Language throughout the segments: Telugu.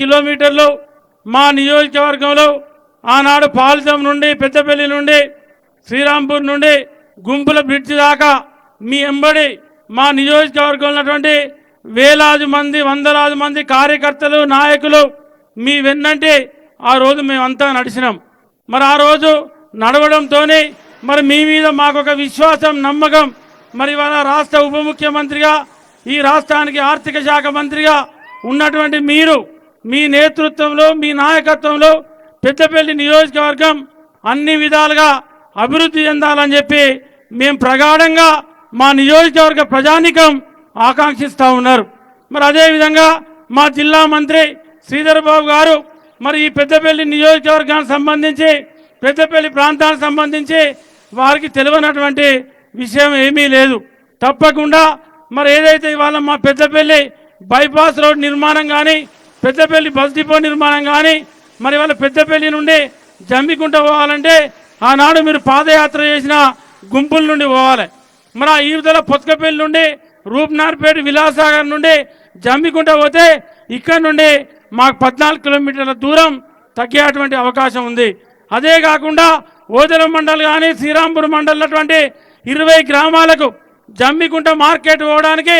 కిలోమీటర్లు మా నియోజకవర్గంలో ఆనాడు పాలితం నుండి పెద్దపల్లి నుండి శ్రీరాంపూర్ నుండి గుంపుల బ్రిడ్జ్ దాకా మీ ఎంబడి మా నియోజకవర్గంలో ఉన్నటువంటి వేలాది మంది వందలాది మంది కార్యకర్తలు నాయకులు మీ వెన్నంటే ఆ రోజు మేమంతా నడిచినాం. మరి ఆ రోజు నడవడంతోనే మరి మీ మీద మాకు ఒక విశ్వాసం నమ్మకం మరి ఇవాళ రాష్ట్ర ఉప ముఖ్యమంత్రిగా ఈ రాష్ట్రానికి ఆర్థిక శాఖ మంత్రిగా ఉన్నటువంటి మీరు మీ నేతృత్వంలో మీ నాయకత్వంలో పెద్దపల్లి నియోజకవర్గం అన్ని విధాలుగా అభివృద్ధి చెందాలని చెప్పి మేము ప్రగాఢంగా మా నియోజకవర్గ ప్రజానికం ఆకాంక్షిస్తూ ఉన్నారు. మరి అదేవిధంగా మా జిల్లా మంత్రి శ్రీధర్ బాబు గారు మరి ఈ పెద్దపల్లి నియోజకవర్గానికి సంబంధించి పెద్దపల్లి ప్రాంతానికి సంబంధించి వారికి తెలియనటువంటి విషయం ఏమీ లేదు. తప్పకుండా మరి ఏదైతే ఇవాళ మా పెద్దపల్లి బైపాస్ రోడ్ నిర్మాణం కానీ పెద్దపల్లి బస్ డిపో నిర్మాణం కానీ మరి వాళ్ళ పెద్దపల్లి నుండి జమ్మికుంట పోవాలంటే ఆనాడు మీరు పాదయాత్ర చేసిన గుంపుల నుండి పోవాలి. మరి ఆ ఈవిదల పొత్కపల్లి నుండి రూప్నార్పేట విలాసాగర్ నుండి జమ్మికుంట పోతే ఇక్కడ నుండి మాకు పద్నాలుగు కిలోమీటర్ల దూరం తగ్గేటువంటి అవకాశం ఉంది. అదే కాకుండా ఓదెల మండల్ కానీ శ్రీరాంపూర్ మండల్ అటువంటి ఇరవై గ్రామాలకు జమ్మికుంట మార్కెట్ పోవడానికి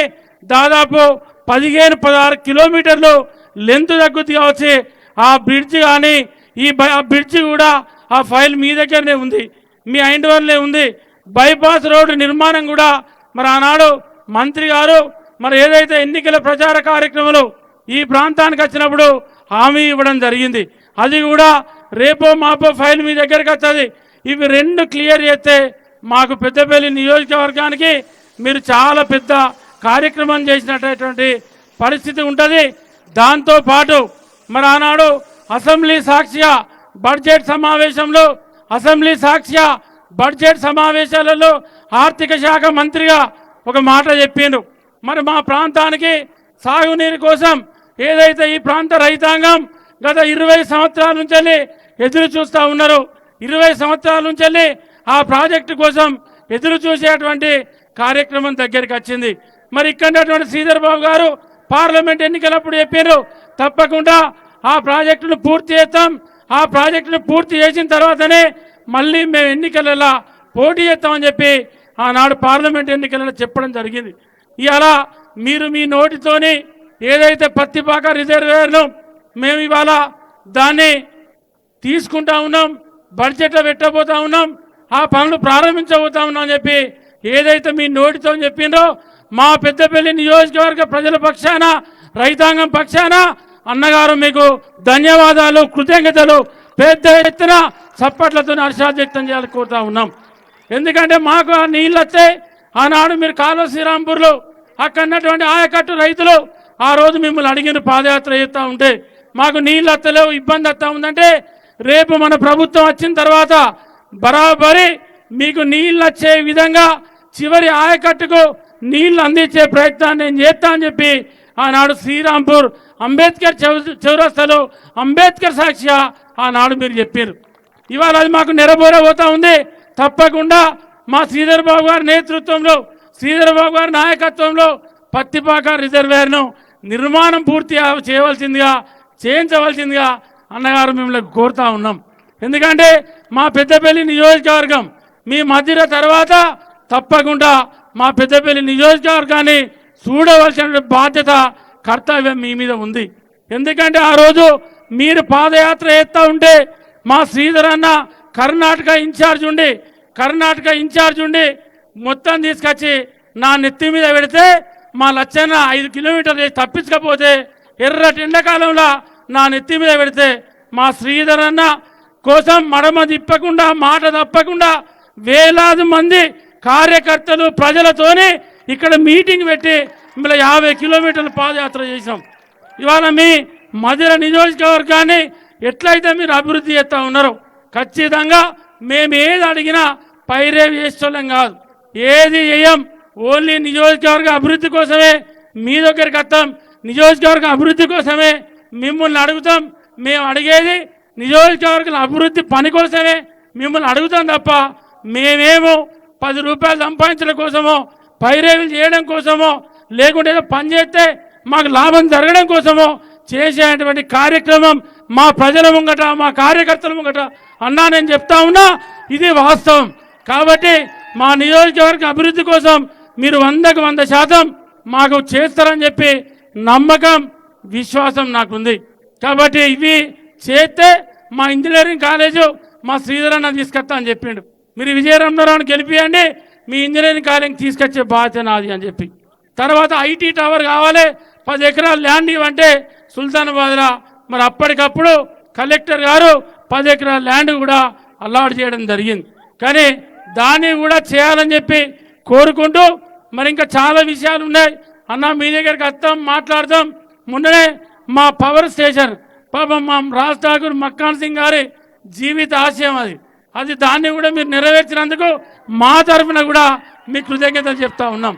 దాదాపు పదిహేను పదహారు కిలోమీటర్లు లెంత్ తగ్గుద్ది కావచ్చు. ఆ బ్రిడ్జ్ కానీ ఈ బై- ఆ బ్రిడ్జ్ కూడా ఆ ఫైల్ మీ దగ్గరనే ఉంది. మీ ఐండ్ వల్లే ఉంది. బైపాస్ రోడ్డు నిర్మాణం కూడా మరి ఆనాడు మంత్రి గారు మరి ఏదైతే ఎన్నికల ప్రచార కార్యక్రమాలు ఈ ప్రాంతానికి వచ్చినప్పుడు హామీ ఇవ్వడం జరిగింది. అది కూడా రేపో మాపో ఫైల్ మీ దగ్గరికి వస్తుంది. ఇవి రెండు క్లియర్ చేస్తే మాకు పెద్దపల్లి నియోజకవర్గానికి మీరు చాలా పెద్ద కార్యక్రమం చేసినటువంటి పరిస్థితి ఉంటుంది. దాంతో పాటు మరి ఆనాడు అసెంబ్లీ సాక్షిగా బడ్జెట్ సమావేశంలో అసెంబ్లీ సాక్షిగా బడ్జెట్ సమావేశాలలో ఆర్థిక శాఖ మంత్రిగా ఒక మాట చెప్పిండు. మరి మా ప్రాంతానికి సాగునీరు కోసం ఏదైతే ఈ ప్రాంత రైతాంగం గత ఇరవై సంవత్సరాల నుంచి ఎదురు చూస్తూ ఉన్నారు ఇరవై సంవత్సరాల నుంచి ఆ ప్రాజెక్టు కోసం ఎదురు చూసేటువంటి కార్యక్రమం దగ్గరికి వచ్చింది. మరి ఇక్కడ శ్రీధర్ బాబు గారు పార్లమెంట్ ఎన్నికలప్పుడు చెప్పారు తప్పకుండా ఆ ప్రాజెక్టును పూర్తి చేస్తాం. ఆ ప్రాజెక్టును పూర్తి చేసిన తర్వాతనే మళ్ళీ మేము ఎన్నికలలో పోటీ చేస్తామని చెప్పి ఆనాడు పార్లమెంట్ ఎన్నికలలో చెప్పడం జరిగింది. ఇలా మీరు మీ నోటితోని ఏదైతే పత్తిపాక రిజర్వేయర్ను మేము ఇవాళ దాన్ని తీసుకుంటా ఉన్నాం బడ్జెట్లో పెట్టబోతా ఉన్నాం ఆ పనులు ప్రారంభించబోతా ఉన్నాం అని చెప్పి ఏదైతే మీ నోటితో చెప్పిందో మా పెద్దపల్లి నియోజకవర్గ ప్రజల పక్షాన రైతాంగం పక్షాన అన్నగారు మీకు ధన్యవాదాలు కృతజ్ఞతలు పెద్ద ఎత్తున చప్పట్లతో హర్షాలు వ్యక్తం చేయాలని కోరుతా ఉన్నాం. ఎందుకంటే మాకు ఆ నీళ్ళు వచ్చాయి ఆనాడు మీరు కాలువ శ్రీరాంపూర్లో అక్కడ ఉన్నటువంటి ఆయకట్టు రైతులు ఆ రోజు మిమ్మల్ని అడిగిన పాదయాత్ర చేస్తూ ఉంటే మాకు నీళ్ళు వస్తలేవు ఇబ్బంది వస్తూ ఉందంటే రేపు మన ప్రభుత్వం వచ్చిన తర్వాత బరాబరి మీకు నీళ్ళు వచ్చే విధంగా చివరి ఆయకట్టుకు నీళ్ళు అందించే ప్రయత్నాన్ని నేను చేస్తా అని చెప్పి ఆనాడు శ్రీరాంపూర్ అంబేద్కర్ చౌ- అంబేద్కర్ సాక్షిగా ఆనాడు మీరు చెప్పారు ఇవాళ అది మాకు నెరవేరబోతా ఉంది. తప్పకుండా మా శ్రీధర్ బాబు గారి నేతృత్వంలో శ్రీధర్ బాబు గారి నాయకత్వంలో పత్తిపాక రిజర్వేర్ను నిర్మాణం పూర్తి చేయవలసిందిగా చేయించవలసిందిగా అన్నగారు మిమ్మల్ని కోరుతా ఉన్నాం. ఎందుకంటే మా పెద్దపల్లి నియోజకవర్గం మీ మధ్యలో తర్వాత తప్పకుండా మా పెద్దపల్లి నియోజకవర్గాన్ని చూడవలసిన బాధ్యత కర్తవ్యం మీ మీద ఉంది. ఎందుకంటే ఆ రోజు మీరు పాదయాత్ర చేస్తూ ఉంటే మా శ్రీధర్ అన్న కర్ణాటక ఇన్ఛార్జ్ ఉండి కర్ణాటక ఇన్ఛార్జ్ ఉండి మొత్తం తీసుకొచ్చి నా నెత్తి మీద పెడితే మా లచ్చన్న ఐదు కిలోమీటర్లు తప్పించకపోతే ఎర్రటి ఎండాకాలంలో నా నెత్తి మీద పెడితే మా శ్రీధర్ అన్న కోసం మడమ తిప్పకుండా మాట తప్పకుండా వేలాది మంది కార్యకర్తలు ప్రజలతోనే ఇక్కడ మీటింగ్ పెట్టి మిమ్మల్ని యాభై కిలోమీటర్లు పాదయాత్ర చేసాం ఇవాళ మీ మధుర నియోజకవర్గాన్ని ఎట్లయితే మీరు అభివృద్ధి చేస్తూ ఉన్నారో ఖచ్చితంగా మేము ఏది అడిగినా పైరేవి చేసేవాళ్ళం కాదు. ఏది చేయం ఓన్లీ నియోజకవర్గ అభివృద్ధి కోసమే మీ దగ్గరికి వస్తాం. నియోజకవర్గ అభివృద్ధి కోసమే మిమ్మల్ని అడుగుతాం. మేము అడిగేది నియోజకవర్గాల అభివృద్ధి పని కోసమే మిమ్మల్ని అడుగుతాం తప్ప మేమేమో పది రూపాయలు సంపాదించడం కోసమో పైరేవులు చేయడం కోసమో లేకుంటే పని చేస్తే మాకు లాభం జరగడం కోసమో చేసేటువంటి కార్యక్రమం మా ప్రజల ముంగట మా కార్యకర్తల ముంగట అన్నా నేను చెప్తా ఉన్నా ఇది వాస్తవం. కాబట్టి మా నియోజకవర్గ అభివృద్ధి కోసం మీరు వందకు వంద శాతం మాకు చేస్తారని చెప్పి నమ్మకం విశ్వాసం నాకుంది. కాబట్టి ఇవి చేస్తే మా ఇంజనీరింగ్ కాలేజు మా శ్రీధరన్న తీసుకొస్తా అని చెప్పిండు. మీరు విజయరామరావుని గెలిపియండి మీ ఇంజనీరింగ్ కాలేజ్ తీసుకొచ్చే బాధ్యత నాది అని చెప్పి. తర్వాత ఐటీ టవర్ కావాలి పది ఎకరాలు ల్యాండ్ ఇవ్వంటే సుల్తానాబాద్లో మరి అప్పటికప్పుడు కలెక్టర్ గారు పది ఎకరాల ల్యాండ్ కూడా అలాట్ చేయడం జరిగింది. కానీ దాన్ని కూడా చేయాలని చెప్పి కోరుకుంటూ మరి ఇంకా చాలా విషయాలు ఉన్నాయి. అన్న మీ దగ్గరికి వస్తాం మాట్లాడతాం మొన్ననే మా పవర్ స్టేషన్ పాపం మా రాజ్ ఠాకూర్ మక్కాన్ సింగ్ గారి జీవిత ఆశయం అది. అది దాన్ని కూడా మీరు నెరవేర్చినందుకు మా తరఫున కూడా మీ కృతజ్ఞతలు చెప్తా ఉన్నాం.